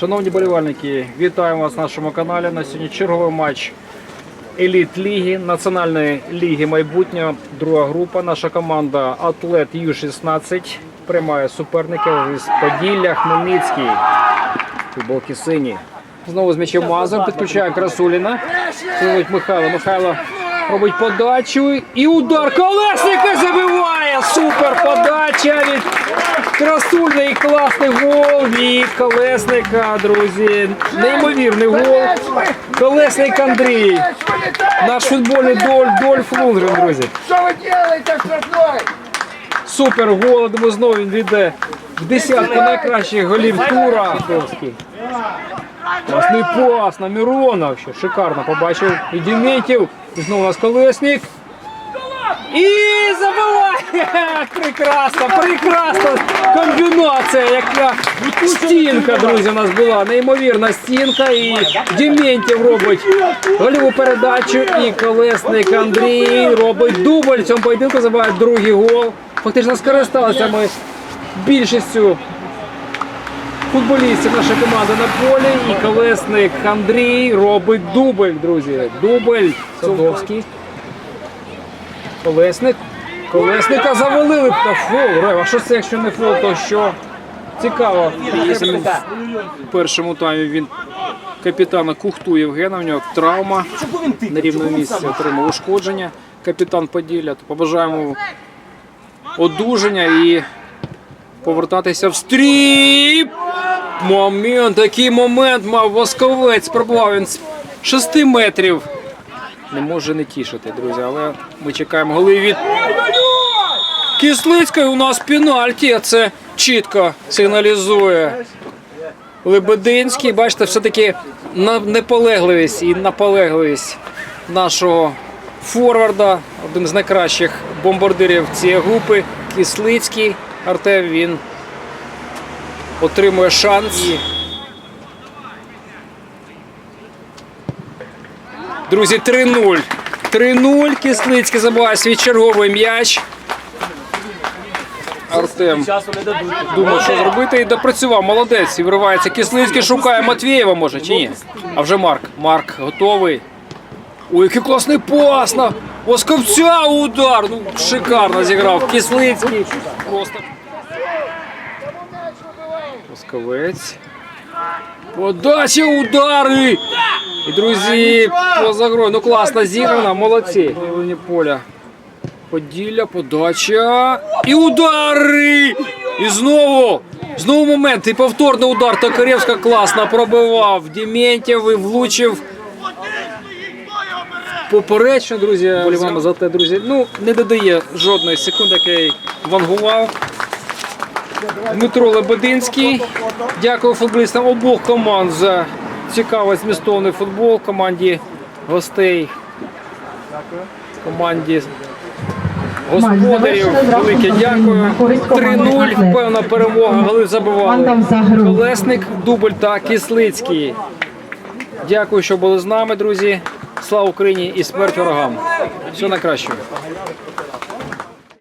Шановні болівальники, вітаємо вас на нашому каналі. На сьогодні черговий матч еліт ліги, Національної ліги майбутнього. Друга група. Наша команда Атлет Ю-16 приймає суперників із Поділля, Хмельницький. Футболки сині. Знову з м'ячем Мазур підключає Красуліна. Михайло. Михайло робить подачу. І удар колесника забиває. Супер подача від Красульний класний гол від колесника, друзі. Неймовірний гол. Колесник Андрій. Наш футбольний доль, Дольф Лунгрен, друзі. Что вы делаете, штрафной? Супер гол. Думаю, знову він війде в десятку найкращих голів тура. Класний пас на Мирона. Ще шикарно побачив. І Дементів. Знову у нас колесник. І забиває! Прекрасна, прекрасна комбінація, яка стінка, друзі, у нас була. Неймовірна стінка. І Дементів робить гольову передачу. І колесник Андрій робить дубль. В цьому поєдинку забиває другий гол. Фактично скористалися ми більшістю футболістів нашої команди на полі. І колесник Андрій робить дубль, друзі. Дубль Садовський. Колесник. Колесника завалили б фол. А що це, якщо не фол, то що? Цікаво. В першому таймі він капітана Кухту Євгена, у нього травма. На рівному місці отримав ушкодження. Капітан Поділля. То побажаємо одужання і повертатися в стріп. Момент, такий момент мав Восковець. Пробував він з 6 метрів. Не може не тішити, друзі, але ми чекаємо голи від Кислицької. У нас пенальті, це чітко сигналізує Лебединський. Бачите, все-таки неполегливість і наполегливість нашого форварда, один з найкращих бомбардирів цієї групи. Кислицький Артем він отримує шанс. Друзі, 3-0. 3-0. Кислицький забиває свій черговий м'яч. Артем думав, що зробити, і допрацював. Молодець. І виривається Кислицький, шукає Матвієва, може, чи ні? А вже Марк. Марк готовий. Ой, який класний пас на Восковця удар. Ну, шикарно зіграв. Кислицький. Просто. Восковець. Подача, удари! І, друзі, поза грою. Ну класно зіграно, молодці. Виявлення поля. Поділля, подача. І удари! І знову. Знову момент. І повторний удар. Токаревська класно пробивав. Дементьєв і влучив. Поперечно, друзі, боліваємо за те, друзі. Ну, не додає жодної секунди, який вангував. Дмитро Лебединський. Дякую футболістам обох команд за цікавий змістовний футбол. Команді гостей. Команді господарів. Велике дякую. 3-0. Певна перемога. Голи забивали. Колесник, Дубль та Кислицький. Дякую, що були з нами, друзі. Слава Україні і смерть ворогам. Все найкращого.